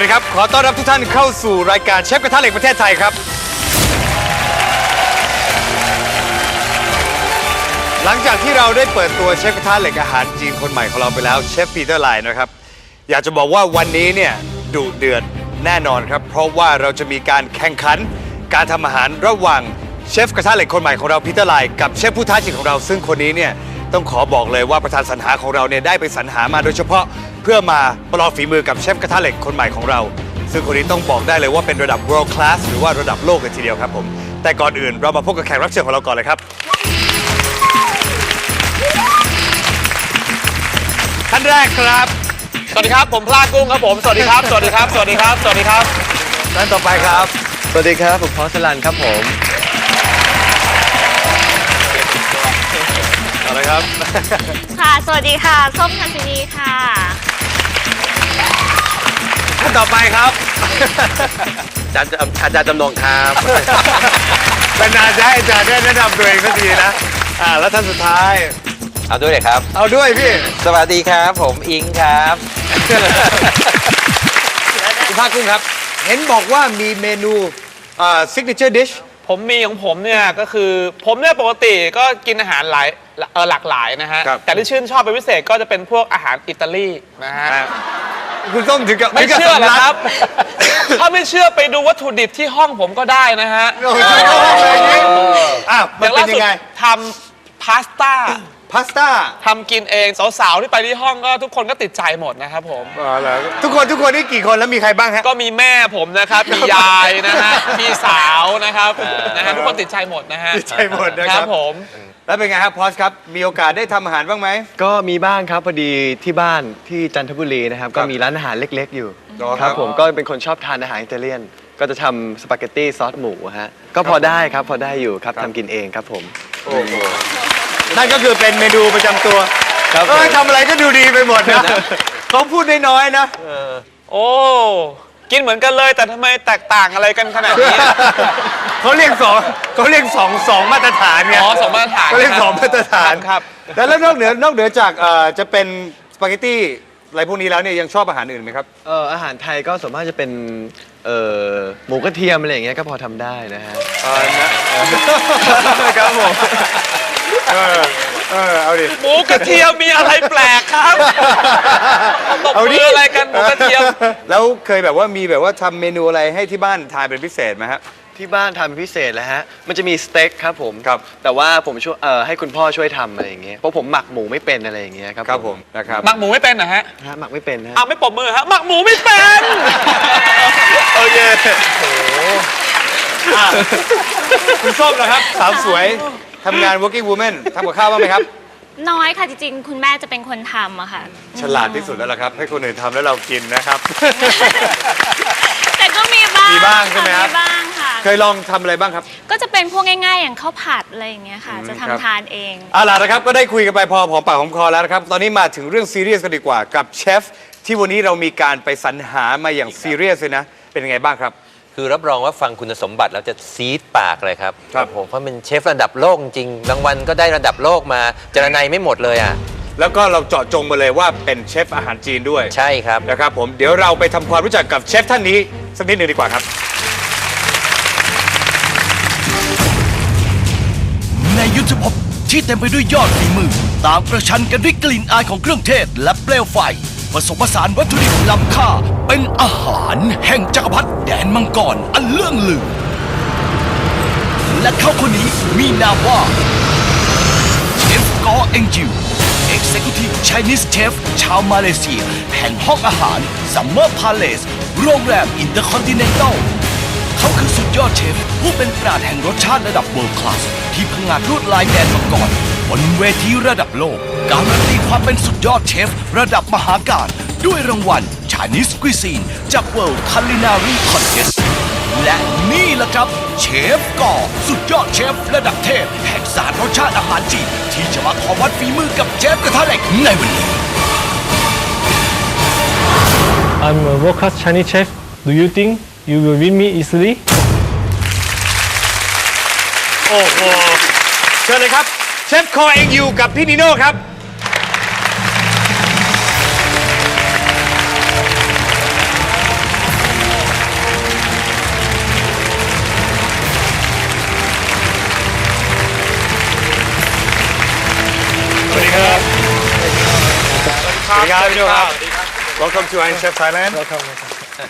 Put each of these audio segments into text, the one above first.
วัสดีครับ ขอต้อนรับทุกท่านเข้าสู่รายการเชฟกระทะเหล็กประเทศไทยครับ หลังจากที่เราได้เปิดตัวเชฟกระทะเหล็กอาหารจีนคนใหม่ของเราไปแล้วเชฟปีเตอร์ไลน์นะครับ อยากจะบอกว่าวันนี้เนี่ยดุเดือดแน่นอนครับ เพราะว่าเราจะมีการแข่งขัน การทำอาหารระหว่างเชฟกระทะเหล็กคนใหม่ของเราปีเตอร์ไลน์กับเชฟผู้ท้าชิงของเราซึ่งคนนี้เนี่ย ต้องขอบอกเลยว่าประธานสรรหาของเราเนี่ยได้ไปสรรหามาโดยเฉพาะเพื่อมาประลองฝีมือกับเชฟกระทะเหล็กคนใหม่ของเรา ซึ่งคนนี้ต้องบอกได้เลยว่าเป็นระดับ world class หรือว่าระดับโลกเลยทีเดียวครับผม แต่ก่อนอื่นเรามาพบกับแขกรับเชิญของเราก่อนเลยครับท่านแรกครับ สวัสดีครับ ผมพลากุ้งครับผม สวัสดีครับ สวัสดีครับ สวัสดีครับ สวัสดีครับ ท่านต่อไปครับ สวัสดีครับ ผมพอสลันครับผม ครับ ค่ะ สวัสดีค่ะ ส้มคันซินีค่ะท่านต่อไปครับอาจารย์อาจารย์จำนงครับเป็นนานจะให้อาจารย์ได้แนะนำตัวเองสักทีนะ อ่า แล้วท่านสุดท้าย เอาด้วยเลยครับ เอาด้วยพี่ สวัสดีครับ ผมอิงครับคุณภาคกุ้งครับ เห็นบอกว่ามีเมนูอ่า signature dish ผมมีของผมเนี่ยก็คือผมเนี่ยปกติก็กินอาหารหลาย เอ่อหลากหลายนะฮะ ครับ แต่ที่ชื่นชอบเป็นพิเศษก็จะเป็นพวกอาหารอิตาลีนะฮะอ่าคุณต้องถึงกับไม่ถึงกับเชื่อสำนะลักครับ ถ้าไม่เชื่อไปดูวัตถุดิบที่ห้องผมก็ได้นะฮะโอ้โหเข้าห้องเลยอย่างนี้อะอมันย่างเป็ล่านยัสุดงไง ทำพาสต้า พาสต้าทำกินเองสาวๆที่ไปที่ห้องก็ทุกคนก็ติดใจหมดนะครับผมทุกคนทุกคนนี่กี่คนแล้วมีใครบ้างฮะ ก็มีแม่ผมนะครับ มียายนะฮะ พี่สาวนะครับนะฮะทุกคนติดใจหมดนะฮะติดใจหมดนะครับผม แล้วเป็นไงครับพอสครับ มีโอกาสได้ทำอาหารบ้างไหม ก็มีบ้างครับพอดีที่บ้านที่จันทบุรีนะครับก็มีร้านอาหารเล็ก ๆ อยู่อ๋อคครัรับ บผมก็เป็นคนชอบทานอาหารอิตาเลียน ก็จะทำสปาเกตตี้ซอสหมูฮะก็พอได้ครับพอได้อยู่ครับทำกินเองครับผม โอ้โห นั่นก็คือเป็นเมนูประจำตัวครับเออผมทำอะไรก็ดูดีไปหมดนะเขาพูดน้อยๆนะ โอ้ กินเหมือนกันเลย แต่ทำไมแตกต่างอะไรกันขนาดนี้ เขาเรียกสองเขาเรียกสองสองมาตรฐานไงอ๋อสองมาตรฐานเขาเรียกสองมาตรฐานครับ แล้วแล้วนอกเหนือนอกเหนือจากเอ่อจะเป็นสปาเกตตี้อะไรพวกนี้แล้วเนี่ยยังชอบอาหารอื่นไหมครับ เอ่ออาหารไทยก็ส่วนมากจะเป็นเอ่อหมูกระเทียมอะไรอย่างเงี้ยก็พอทำได้นะฮะเออนะครับผม เออเออเอาดิ หมูกระเทียมมีอะไรแปลกครับตบมืออะไรกันหมูกระเทียม แล้วเคยแบบว่ามีแบบว่าทำเมนูอะไรให้ที่บ้านทานเป็นพิเศษไหมฮะ ที่บ้านทำเป็นพิเศษแล้วฮะ มันจะมีสเต็กครับผม ครับ แต่ว่าผมช่วยเอ่อให้คุณพ่อช่วยทำอะไรอย่างเงี้ย เพราะผมหมักหมูไม่เป็นอะไรอย่างเงี้ยครับครับผมนะครับ หมักหมูไม่เป็นนะฮะฮะหมักไม่เป็นฮะอ้าวไม่ปรบมือฮะหมักหมูไม่เป็นโอเคอะคุณส้มนะครับสาวสวย ทำงาน working woman ทำกับข้าวบ้างไหมครับ น้อยค่ะจริงๆ คุณแม่จะเป็นคนทำอะค่ะ ฉลาดที่สุดแล้วล่ะครับ ให้คนอื่นทำแล้วเรากินนะครับ แต่ก็มีบ้างมีบ้างใช่ไหมครับ มีบ้างค่ะ เคยลองทำอะไรบ้างครับ ก็จะเป็นพวกง่าย ๆ อย่างข้าวผัดอะไรอย่างเงี้ยค่ะ อืมจะครัทำบทานเอง เอาล่ะนะครับ ก็ได้คุยกันไปพอหอมปากหอมคอแล้วนะครับ ตอนนี้มาถึงเรื่องซีเรียสกันดีกว่ากับเชฟที่วันนี้เรามีการไปสรรหามาอย่างซีเรียสเลยนะ เป็นยังไงบ้างครับ คือรับรองว่าฟังคุณสมบัติแล้วจะซีดปากเลยครับครับผมเพราะเป็นเชฟระดับโลกจริงรางวัลก็ได้ระดับโลกมาเจรนายไม่หมดเลยอะแล้วก็เราเจาะจงมาเลยว่าเป็นเชฟอาหารจีนด้วยใช่ครับนะครับผมเดี๋ยวเราไปทำความรู้จักกับเชฟท่านนี้สักนิดหนึ่งดีกว่าครับ ในยุทธภพที่เต็มไปด้วยยอดฝีมือต่างประชันกันด้วยกลิ่นอายของเครื่องเทศและเปลวไฟ ผสมผสานวัตถุดิบล้ำค่า เป็นอาหารแห่งจักรพรรดิแดนมังกรอันเลื่องลือ และเขาคนนี้มีนามว่าเชฟกอเอ็งจิว Executive Chinese Chef ชาวมาเลเซีย แห่งห้องอาหาร Summer Palace โรงแรม Intercontinental เขาคือสุดยอดเชฟ ผู้เป็นปราดแห่งรสชาติระดับ World Class ที่พังงาดลวดลายแดนมังกรบนเวทีระดับโลก การันตีความเป็นสุดยอดเชฟ ระดับมหาการด้วยรางวัล Chinese Cuisine จาก World Culinary Contest และนี่แหละครับ เชฟก่อสุดยอดเชฟ ระดับเทพ แห่งศาสตร์รสชาติอาหารจีนที่จะมาขอวัดฝีมือกับเชฟกระทะเหล็กในวันนี้ I'm a world class Chinese chef. Do you think you will win me easily? โอ้โหเชิญเลยครับ เชฟคอเองอยู่กับพี่นิโน่ครับ สวัสดีครับ สวัสดีครับพี่โน่ครับ Welcome to Iron Chef Thailand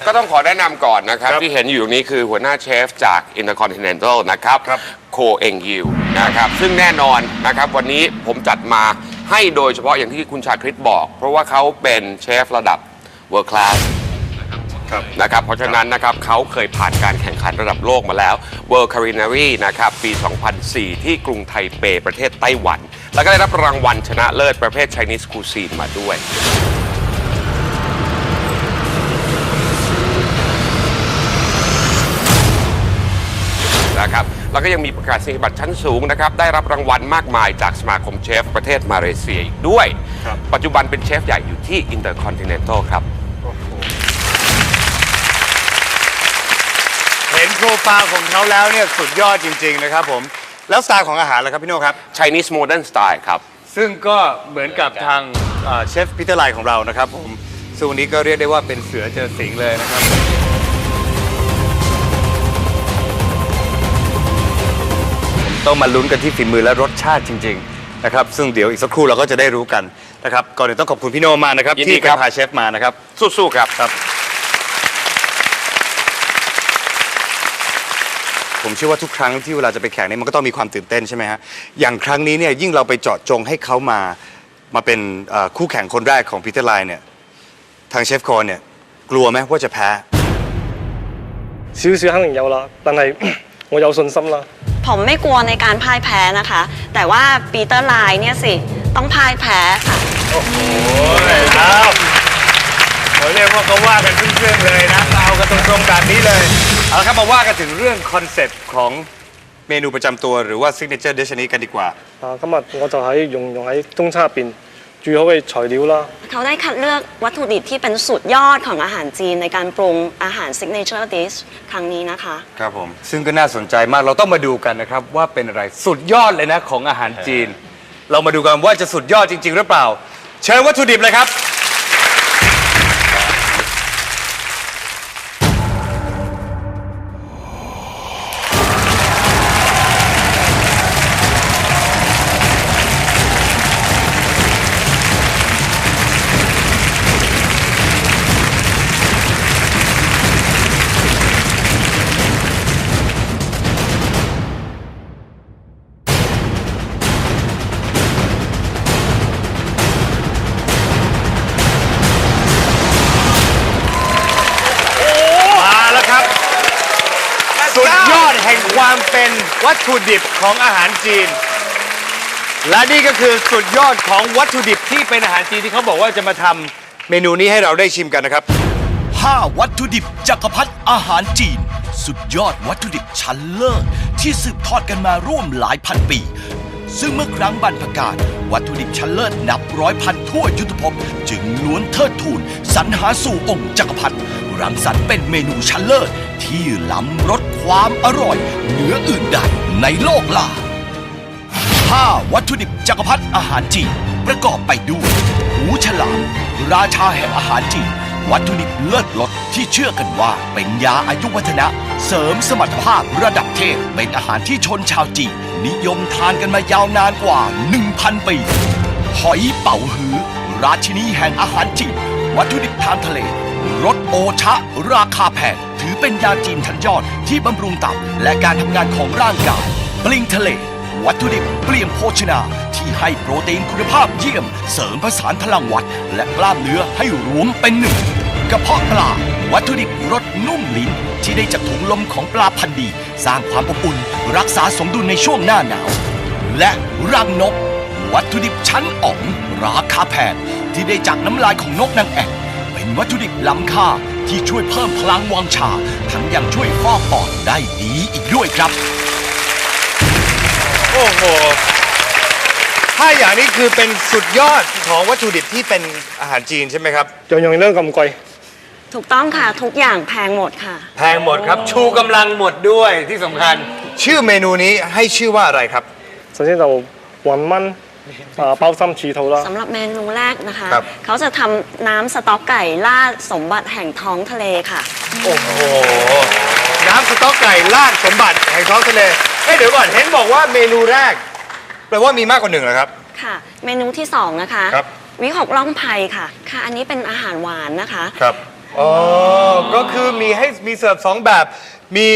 ก็ต้องขอแนะนำก่อนนะครับที่เห็นอยู่นี้คือหัวหน้าเชฟจาก Intercontinental นะครับ ครับ โคเองยู นะครับซึ่งแน่นอนนะครับวันนี้ผมจัดมาให้โดยเฉพาะอย่างที่คุณชาคริตบอก เพราะว่าเขาเป็นเชฟระดับ World Class ครับ นะครับเพราะฉะนั้นนะครับเขาเคยผ่านการแข่งขันระดับโลกมาแล้ว World Culinary นะครับปี 2004 ที่กรุงไทเปประเทศไต้หวัน แล้วก็ได้รับรางวัลชนะเลิศประเภท Chinese Cuisine มาด้วย แล้วก็ยังมีประกาศนียบัตรชั้นสูงนะครับ ได้รับรางวัลมากมายจากสมาคมเชฟประเทศมาเลเซียอีกด้วย ครับ ปัจจุบันเป็นเชฟใหญ่อยู่ที่ Intercontinental ครับ เห็นโปรไฟล์ของเขาแล้วเนี่ยสุดยอดจริง ๆ นะครับผม แล้วสไตล์ของอาหารล่ะครับพี่โน่ครับ Chinese Modern Style ครับ ซึ่งก็เหมือนกับทางเอ่อเชฟพีเตอร์ไลน์ของเรานะครับผมซึ่งวันนี้ก็เรียกได้ว่าเป็นเสือเจอสิงห์เลยนะครับ ต้องมาลุ้นกันที่ฝีมือและรสชาติจริง ๆ นะครับ ซึ่งเดี๋ยวอีกสักครู่เราก็จะได้รู้กันนะครับ ก่อนอื่นต้องขอบคุณพี่โนมากนะครับ ยินดี ที่ ครับ พาเชฟมานะครับ สู้ๆครับ ครับ ผมเชื่อว่าทุกครั้งที่เวลาจะไปแข่งเนี่ยมันก็ต้องมีความตื่นเต้นใช่ไหมฮะ อย่างครั้งนี้เนี่ยยิ่งเราไปเจาะจงให้เขามามาเป็นเอ่อคู่แข่งคนแรกของพีเตอร์ไลน์เนี่ยทางเชฟคอนเนี่ยกลัวไหมว่าจะแพ้ 少少肯定有啦，但系我有信心啦。 ผมไม่กลัวในการพ่ายแพ้นะคะ แต่ว่าปีเตอร์ไลน์เนี่ยสิต้องพ่ายแพ้ค่ะ โอ้โหครับผมเรียกว่าก็ว่ากันเพื่อนๆเลยนะเอากันตรงๆแบบนี้เลย เอาละครับมาว่ากันถึงเรื่องคอนเซ็ปต์ของเมนูประจำตัวหรือว่าซิกเนเจอร์เดชนี้กันดีกว่า 아, 까만 동화장 아예 용, 용 아예 똥차 빈. 最好嘅材料啦。 เขาได้คัดเลือกวัตถุดิบที่เป็นสุดยอดของอาหารจีนในการปรุงอาหาร signature dish ครั้งนี้นะคะ ครับผม ซึ่งก็น่าสนใจมากเราต้องมาดูกันนะครับ ว่าเป็นอะไรสุดยอดเลยนะของอาหารจีน เรามาดูกันว่าจะสุดยอดจริง ๆ หรือเปล่า เชิญวัตถุดิบเลยครับ ความเป็นวัตถุดิบของอาหารจีน และนี่ก็คือสุดยอดของวัตถุดิบที่เป็นอาหารจีนที่เขาบอกว่าจะมาทำเมนูนี้ให้เราได้ชิมกันนะครับ 5 วัตถุดิบจักรพรรดิอาหารจีน สุดยอดวัตถุดิบชั้นเลิศที่สืบทอดกันมาร่วมหลายพันปี ซึ่งเมื่อครั้งบรรพกาลวัตถุดิบชั้นเลิศนับร้อยพันทั่วยุทธภพจึงล้วนเทิดทูนสรรหาสู่องค์จักรพรรดิ รังสรรค์เป็นเมนูชั้นเลิศ ที่ล้ำรสความอร่อย เหนืออื่นใดในโลกล่า 5 วัตถุดิบจักรพรรดิอาหารจีนประกอบไปด้วยหูฉลาม ราชาแห่งอาหารจีน วัตถุดิบเลิศรสที่เชื่อกันว่าเป็นยาอายุวัฒนะ เสริมสมรรถภาพระดับเทพ เป็นอาหารที่ชนชาวจีนนิยมทานกันมายาวนานกว่า 1,000 ปี หอยเป๋าฮื้อราชินีแห่งอาหารจีน วัตถุดิบทางทะเล รสโอชะ ราคาแพงถือเป็นยาจีนชั้นยอดที่บำรุงตับและการทำงานของร่างกาย ปลิงทะเล วัตถุดิบเปลี่ยนโภชนา ที่ให้โปรตีนคุณภาพเยี่ยม เสริมประสานพลังวัด และกล้ามเนื้อให้รวมเป็นหนึ่งกระเพาะปลา วัตถุดิบรสนุ่มลิ้น ที่ได้จากถุงลมของปลาพันธุ์ดี สร้างความอบอุ่น รักษาสมดุลในช่วงหน้าหนาว และรังนก วัตถุดิบชั้นอ๋องราคาแพงที่ได้จากน้ำลายของนกนางแอ่น เป็นวัตถุดิบล้ำค่าที่ช่วยเพิ่มพลังวังชา ทั้งยังช่วยฟอกปอดได้ดีอีกด้วยครับ โอ้โหถ้าอย่างนี้คือเป็นสุดยอดของวัตถุดิบที่เป็นอาหารจีนใช่ไหมครับ 样样都咁贵， ถูกต้องค่ะ ทุกอย่างแพงหมดค่ะ แพงหมดครับ ชูกำลังหมดด้วยที่สำคัญ ชื่อเมนูนี้ให้ชื่อว่าอะไรครับ 首先就云炆 เป้าซ้ำชีเท่าละ สำหรับเมนูแรกนะคะคเขาจะทำน้ำสต๊อกไก่ล่าสมบัติแห่งท้องทะเลค่ะ โอ้โห น้ำสต๊อกไก่ลาดสมบัติแห่งท้องทะเลเอ้เดี๋ยวก่อนเห็นบอกว่าเมนูแรกแปลว่ามีมากกว่าหนึ่งเหรอครับ ค่ะ เมนูที่สองนะคะครับ วิหกล่องไผ่ค่ะ ค่ะ อันนี้เป็นอาหารหวานนะคะ ครับอ๋อก็คือมีให้มีเสิร์ฟสองแบบ มี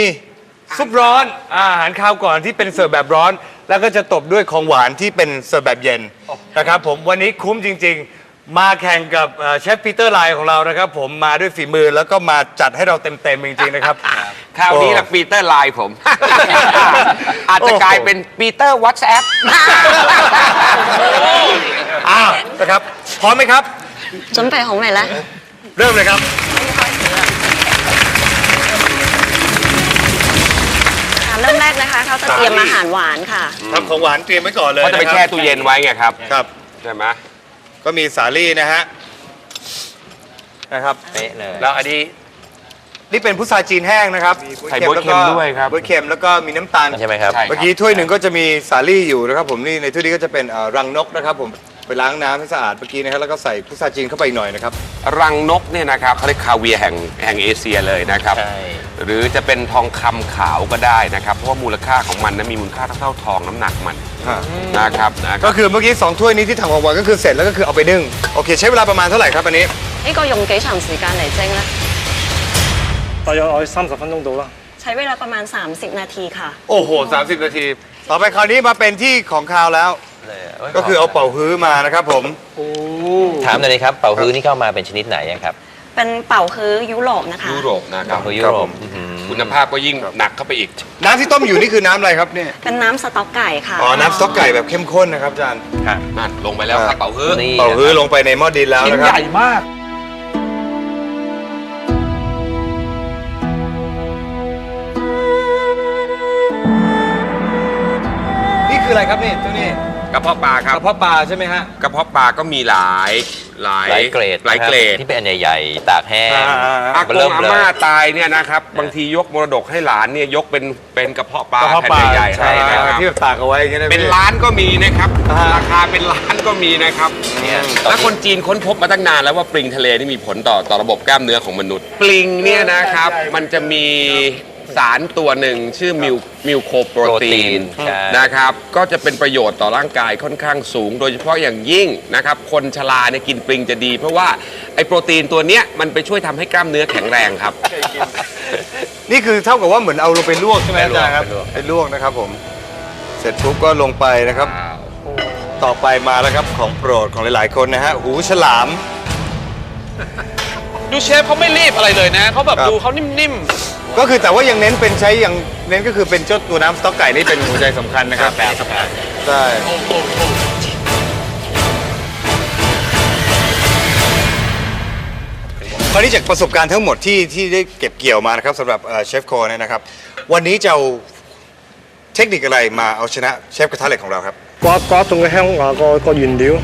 ซุปร้อนอาหารคาวก่อนที่เป็นเสิร์ฟแบบร้อน แล้วก็จะตบด้วยของหวานที่เป็นเสิร์ฟแบบเย็นนะครับผมวันนี้คุ้มจริง ๆ มาแข่งกับเอ่อเชฟปีเตอร์ไลน์ของเรานะครับ ผมมาด้วยฝีมือแล้วก็มาจัดให้เราเต็มๆจริงๆนะครับ คราวนี้ละปีเตอร์ไลน์ผม อาจจะกลายเป็นปีเตอร์วอตแอป อ้าวนะครับพร้อมไหมครับจนไปของไหนละ เริ่มเลยครับ เริ่มแรกนะคะเขาจะเตรียมอาหารหวานค่ะ ทำของหวานเตรียมไว้ก่อนเลยเขาจะไปนคแช่รับตู้เย็นไว้ไงครับครับ ใช่ไหมก็มีสาลี่นะฮะนะครับ เป๊ะเลย แล้วอันนี้ นี่เป็นพุทราจีนแห้งนะครับใส่บ๊วยเค็มด้วยครับบ๊วยเค็มแล้วก็มีน้ำตาลใช่ไหมครับ ใช่เมื่อกี้ถ้วยหนึ่งก็จะมีสาลี่อยู่นะครับผมนี่ในถ้วยนี้ก็จะเป็นเอ่อรังนกนะครับผม ไปล้างน้ำให้สะอาดเมื่อกี้นะครับแล้วก็ใส่พุทราจีนเข้าไปอีกหน่อยนะครับ รังนกเนี่ยนะครับเขาเรียกคาเวียร์แห่งแห่งเอเชียเลยนะครับ ใช่ หรือจะเป็นทองคำขาวก็ได้นะครับ เพราะว่ามูลค่าของมันนั้นมีมูลค่าเท่าๆทองน้ำหนักมันนะครับนะค ก็ รับ คือเมื่อกี้สองถ้วยนี้ที่ทำของหวานก็คือเสร็จแล้วก็คือเอาไปนึ่งโอเค ใช้เวลาประมาณเท่าไหร่ครับอันนี้ 呢个用几长时间嚟蒸呢？大约我三十分钟到啦。 ใช้เวลาประมาณ 30 นาทีค่ะ โอ้โห 30 นาที ต่อไปคราวนี้มาเป็นที่ของคาวแล้ว ก็คือเอาเป่าฮื้อมานะครับผมถามหน่อยนะครับเป่าฮื้อนี่เข้ามาเป็นชนิดไหนอะครับเป็นเป่าฮื้อยุโรปนะคะ ยุโรปนะครับ เป่าฮื้อยุโรปอื้อหือคุณภาพก็ยิ่งหนักเข้าไปอีก น้ำที่ต้มอยู่นี่คือน้ำอะไรครับเนี่ย เป็นน้ำสต๊อกไก่ค่ะอ๋อ น้ำสต๊อกไก่แบบเข้มข้นนะครับอาจารย์นั่นลงไปแล้วครับเป๋าฮื้อ นี่เป่าฮื้อลงไปในหม้อดินแล้วชิ้นนะครับใหญ่มาก นี่คืออะไรครับนี่ตัวนี้ กระเพาะปลากครับ ระเพาะปลาใช่ไหมฮะ กระเพาะปลาก็มีหลายหลายหลายเกรดหลายเกรดนะครับที่เป็นอันใหญ่ๆ ตากแห้งอ่าอากเริ่งมอาเลย ม่าตายเนี่ยนะครับบางทียกมรดกให้หลานเนี่ยยกเป็นเป็นกระเพาะปลากระเพาะปลาแผ่นใหญ่ๆใช่ให้นะครับที่แบบตากเอาไว้อย่างเงี้ยะเป็นล้านก็มีนะครับอ่า ราคาเป็นล้านก็มีนะครับเนี่ยแล้วคนจีนค้นพบมาตั้งนานแล้วว่าปลิงทะเลนี่มีผลต่อต่อระบบกล้ามเนื้อของมนุษย์ ปลิงเนี่ยนะครับมันจะมี สารตัวหนึ่งชื่อมิวมิวโคโปรตีนใช่ นะครับ ก็จะเป็นประโยชน์ต่อร่างกายค่อนข้างสูง โดยเฉพาะอย่างยิ่งนะครับ คนชราเนี่ยกินปลิงจะดี เพราะว่าไอ้โปรตีนตัวเนี้ยมันไปช่วยทำให้กล้ามเนื้อแข็งแรงครับ นี่คือเท่ากับว่าเหมือนเอาลงไปลวกใช่ไหมไปอาลวกจารย์ครับไปลวก ไปลวกนะครับผม เสร็จปุ๊บก็ลงไปนะครับ ต่อไปมาแล้วครับของโปรดของหลายๆคนนะฮะ หูฉลาม ดูเชฟเขาไม่รีบอะไรเลยนะ เขาแบบครับ ดูเขานิ่ม ก็คือแต่ว่ายังเน้นเป็นใช้ยังเน้นก็คือเป็นเจ้าตัวน้ำสต๊อกไก่นี่เป็นหัวใจสำคัญนะครับแปลสำคัญใช่คราวนี้จากประสบการณ์ทั้งหมดที่ที่ได้เก็บเกี่ยวมานะครับสำหรับเชฟคอเนี่ยนะครับ วันนี้จะเอาเทคนิคอะไรมาเอาชนะเชฟกระทะเหล็กของเราครับก็ก็ตรงแห้งก็ก็ยืนดิว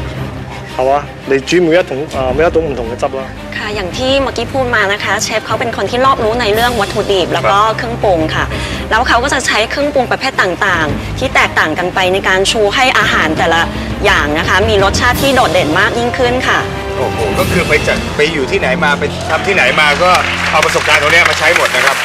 系嘛？你煮每一种啊每一种唔同嘅汁啦。 ค่ะ อย่างที่เมื่อกี้พูดมานะคะ เชฟเขาเป็นคนที่รอบรู้ในเรื่องวัตถุดิบแล้วก็เครื่องปรุงค่ะ แล้วเขาก็จะใช้เครื่องปรุงประเภทต่างๆ ที่แตกต่างกันไปในการชูให้อาหารแต่ละอย่างนะคะ มีรสชาติที่โดดเด่นมากยิ่งขึ้นค่ะ โอ้โห ก็คือไปจากไปอยู่ที่ไหนมาไปทำที่ไหนมาก็เอาประสบการณ์ตรงเนี้ยมาใช้หมดนะครับ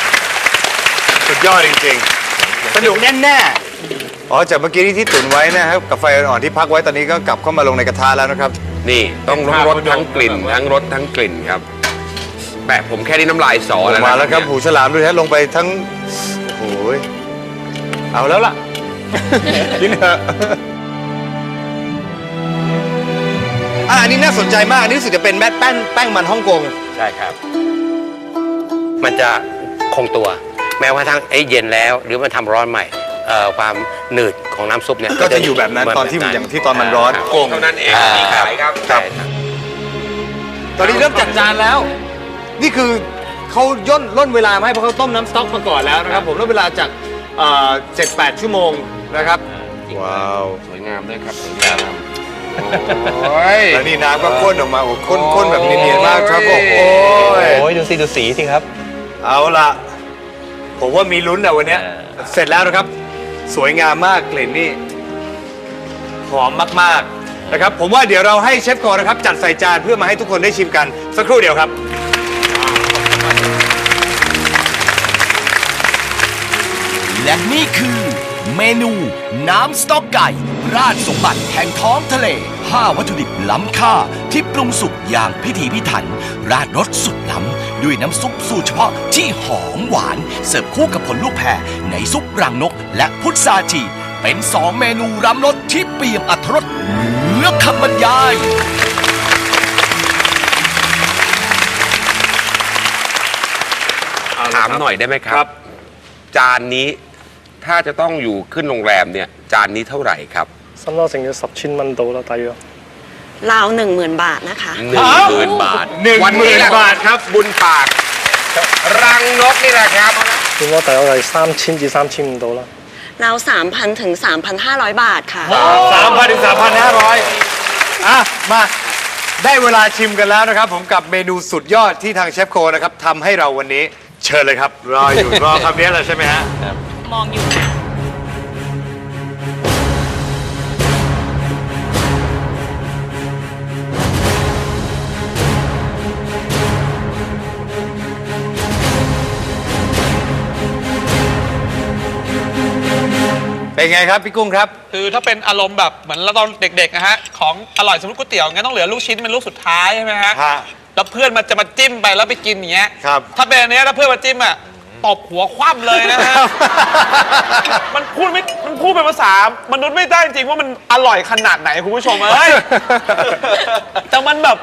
สุดยอดจริงๆ สนุกแน่แน่ๆอ๋อจากเมื่อกี้ที่ตุ๋นไว้นะครับกับไฟอ่อนๆที่พักไว้ตอนนี้ก็กลับเข้ามาลงในกระทะแล้วนะครับ นี่ต้องทั้งรสทั้งกลิ่น ทั้งรสทั้งกลิ่นครับแปะผมแค่นี้น้ำลายสอแล้วนะมาแล้วครับเนี่ยหูฉลามด้วยฮะลงไปทั้งโอ้ยเอาแล้วล่ะ กินเถอะอะอันนี้น่าสนใจมากอันนี้รู้สึกจะเป็นแม่แป้งแป้งมันฮ่องกงใช่ครับ มันจะคงตัว แม้ว่าทั้งไอ้เย็นแล้ว หรือมันทำร้อนใหม่ เอ่อความหนืดของน้ำซุปเนี่ยก็จะอยู่แบบนั้นตอนที่อย่างที่ตอนมันร้อนครับโกงเท่านั้นเองอ่ามีขายครับใช่ครับ ตอนนี้เริ่มจัดจานแล้ว นี่คือเขาย่นล่นเวลามาให้เพราะเขาต้มน้ำสต๊อกมาก่อนแล้วนะครับผมแล้วเวลาจากเจ็ดแปดชั่วโมงนะครับ ว้าว สวยงามด้วยครับสวยงามโอ้ยแล้วนี่น้ำก็ข้นออกมาโอ้ข้นข้นแบบเนียนๆมากครับผมโอ้ยโอ้ยดูสิดูสีสิครับ เอาละผมว่ามีลุ้นอะวันเนี้ยเออเสร็จแล้วนะครับ สวยงามมากกลิ่นนี่หอมมากๆนะครับ ผมว่าเดี๋ยวเราให้เชฟกอนะครับ จัดใส่จานเพื่อมาให้ทุกคนได้ชิมกัน สักครู่เดียวครับ และนี่คือเมนูน้ำสต๊อกไก่ ราชสมบัติแห่งท้องทะเล 5 วัตถุดิบล้ำค่าที่ปรุงสุกอย่างพิถีพิถัน ราดรสสุดล้ำ ด้วยน้ำซุปสูตรเฉพาะที่หอมหวาน เสิร์ฟคู่กับผลลูกแพรในซุปรังนก และพุทราจีนเป็นสองเมนูรำรสที่เปี่ยมอรรถรสเหลือคำบรรยายถามหน่อยได้ไหมครับจานนี้ถ้าจะต้องอยู่ขึ้นโรงแรมเนี่ย จานนี้เท่าไหร่ครับ 三多成要十千蚊到啦，大约。 ราวหนึ่งหมื่นบาทนะคะ หนึ่งหมื่นบาท หนึ่ง วันนี้แหละ หมื่นบาทครับ บุญปาก รังนกนี่แหละครับ 变咗大约系三千至三千五到啦。 ราว3,000 ถึง 3,500 บาทค่ะ สามพันถึงสามพันห้าร้อยอ่ะ มาได้เวลาชิมกันแล้วนะครับ ผมกับเมนูสุดยอดที่ทางเชฟโคนะครับทำให้เราวันนี้เชิญเลยครับ รออยู่ รอคำนี้แหละใช่ไหมฮะ มองอยู่ เป็นไงครับพี่กุ้งครับ คือถ้าเป็นอารมณ์แบบเหมือนเราตอนเด็กๆนะฮะของอร่อยสมมติก๋วยเตี๋ยวงั้นต้องเหลือลูกชิ้นเป็นลูกสุดท้ายใช่ไหมฮะฮะแล้วเพื่อนมันจะมาจิ้มไปแล้วไปกินอย่างเงี้ยครับ ถ้าเป็นอันเนี้ยแล้วเพื่อนมาจิ้มอะตบหัวคว่ำเลยนะฮะ มันพูดไม่ มันพูดเป็นภาษามนุษย์ไม่ได้จริงว่ามันอร่อยขนาดไหนคุณผู้ชมเอ้ย แต่มันแบบ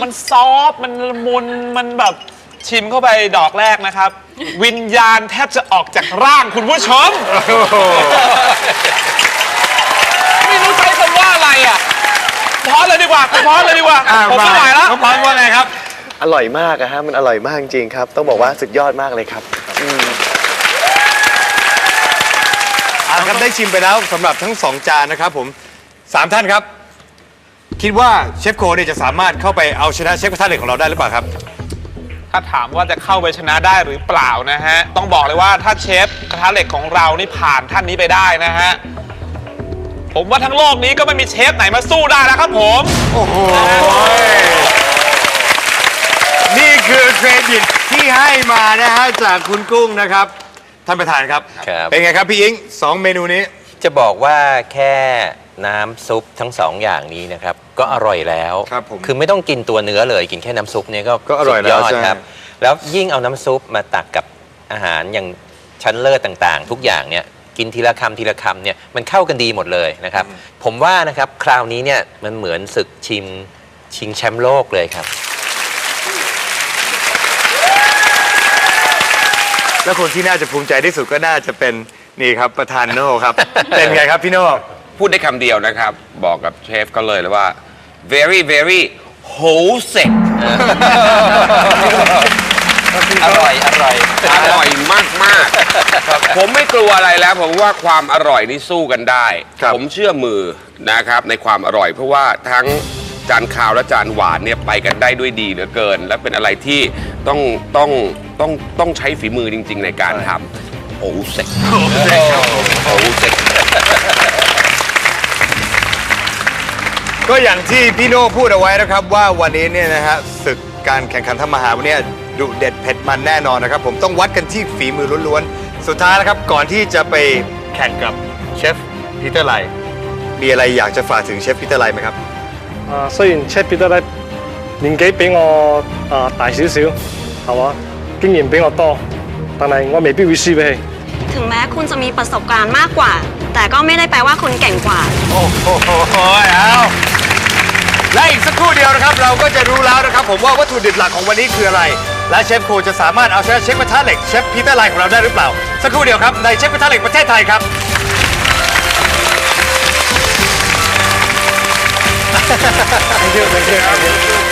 มันซอฟต์มันละมุน มันแบบชิมเข้าไปดอกแรกนะครับ วิญญาณแทบจะออกจากร่างคุณผู้ชม ไม่รู้ใช้คำว่าอะไรอะพอสเลยดีกว่าไปพอสเลยดีกว่าอะผมไม่ไหวแล้ว น้องพังว่าไงครับ อร่อยมากอะฮะมันอร่อยมากจริงๆครับ ต้องบอกว่าสุดยอดมากเลยครับอ่าครับได้ชิมไปแล้วสำหรับทั้งสองจานนะครับผมสามท่านครับ คิดว่าเชฟโคเนี่ยจะสามารถเข้าไปเอาชนะเชฟกระทะเหล็กของเราได้หรือเปล่าครับ ถ้าถามว่าจะเข้าไปชนะได้หรือเปล่านะฮะ ต้องบอกเลยว่าถ้าเชฟกระทะเหล็กของเรานี่ผ่านท่านนี้ไปได้นะฮะ ผมว่าทั้งโลกนี้ก็ไม่มีเชฟไหนมาสู้ได้แล้วครับผม โอ้โห นี่คือเครดิตที่ให้มานะฮะจากคุณกุ้งนะครับ ท่านประธานครับ ครับ เป็นไงครับพี่อิงสองเมนูนี้ จะบอกว่าแค่น้ำซุปทั้งสองอย่างนี้นะครับ ก็อร่อยแล้วครับผมคือไม่ต้องกินตัวเนื้อเลยกินแค่น้ำซุปเนี่ยก็ก็อร่อยแล้วสุดดใช่ ครับ แล้วยิ่งเอาน้ำซุปมาตักกับอาหารอย่างชั้นเลิศต่างๆ ทุกอย่างเนี่ยกินทีละคำทีละคำเนี่ยมันเข้ากันดีหมดเลยนะครับ ผมว่านะครับคราวนี้เนี่ยมันเหมือนศึกชิงชิงแชมป์โลกเลยครับ แล้วคนที่น่าจะภูมิใจที่สุดก็น่าจะเป็น นี่ครับประธานโน่ครับ เป็นไงครับพี่โน่ พูดได้คำเดียวนะครับ บอกกับเชฟก็เลยเลยว่า very very wholesome อร่อย อร่อย อร่อยมากมากๆผมไม่กลัวอะไรแล้ว ผมว่าความอร่อยนี่สู้กันได้ ครับ ผมเชื่อมือนะครับในความอร่อย เพราะว่าทั้งจานข้าวและจานหวานเนี่ยไปกันได้ด้วยดีเหลือเกิน และเป็นอะไรที่ต้องต้องต้องต้องใช้ฝีมือจริง ๆ ในการทำ โอ้เซ็กโอ้เซ็ก ก็อย่างที่พี่โน่พูดเอาไว้นะครับว่าวันนี้เนี่ยนะฮะศึกการแข่งขันทำอาหารวันนี้ดุเด็ดเผ็ดมันแน่นอนนะครับ ผมต้องวัดกันที่ฝีมือล้วนๆ สุดท้ายนะครับ ก่อนที่จะไปแข่งกับเชฟพีเตอร์ไลมีอะไรอยากจะฝากถึงเชฟพีเตอร์ไลไหมครับ 啊，虽然 Chef Peter 咧年纪比我啊大少少，系嘛，经验比我多，但系我未必会输俾佢。 ถึงแม้คุณจะมีประสบการณ์มากกว่า แต่ก็ไม่ได้แปลว่าคุณเก่งกว่า โอ้โหเอาและอีกสักครู่เดียวนะครับ เราก็จะรู้แล้วนะครับ ผมว่าวัตถุดิบหลักของวันนี้คืออะไร และเชฟโคจะสามารถเอาชนะเชฟกระทะเหล็กเชฟพีเตอร์ไลของเราได้หรือเปล่า สักครู่เดียวครับในเชฟกระทะเหล็กประเทศไทยครับ Thank you, thank you, thank you.